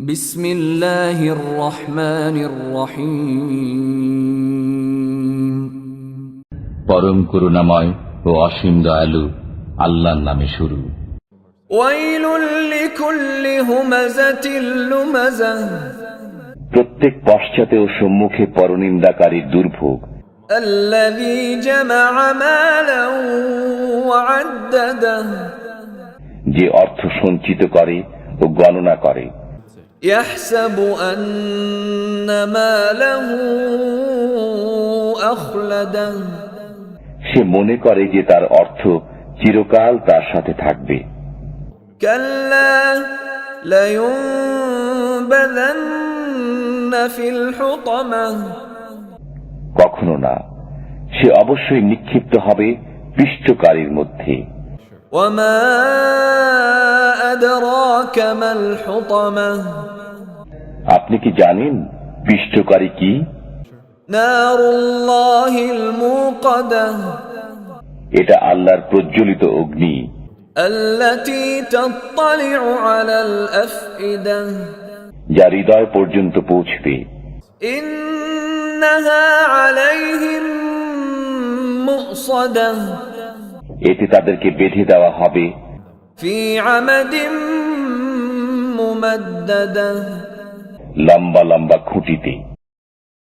বিসমিল্লাহির রহমানির রহিম। পরম করুণাময় ও অসীম দয়ালু আল্লাহর নামে শুরু। প্রত্যেক পশ্চাতে ও সম্মুখে পরনিন্দাকারী দুর্ভোগ। যে অর্থ সঞ্চিত করে ও গণনা করে। يحسب أن ماله أخلده সে মনে করে যে তার অর্থ চিরকাল তার সাথে থাকবে كلا لينبذن في الحطمة কখনো না সে অবশ্যই নিক্ষিপ্ত হবে পিষ্টকারীর মধ্যে وما أدراك ما الحطمة আপনি কি জানেন পিষ্টকারী কি? এটা আল্লাহর প্রজ্বলিত অগ্নি। যা হৃদয় পর্যন্ত পৌঁছবে। এতে তাদেরকে বেঁধে দেওয়া হবে। في عمد ممددة লম্বা লম্বা খুঁটিতে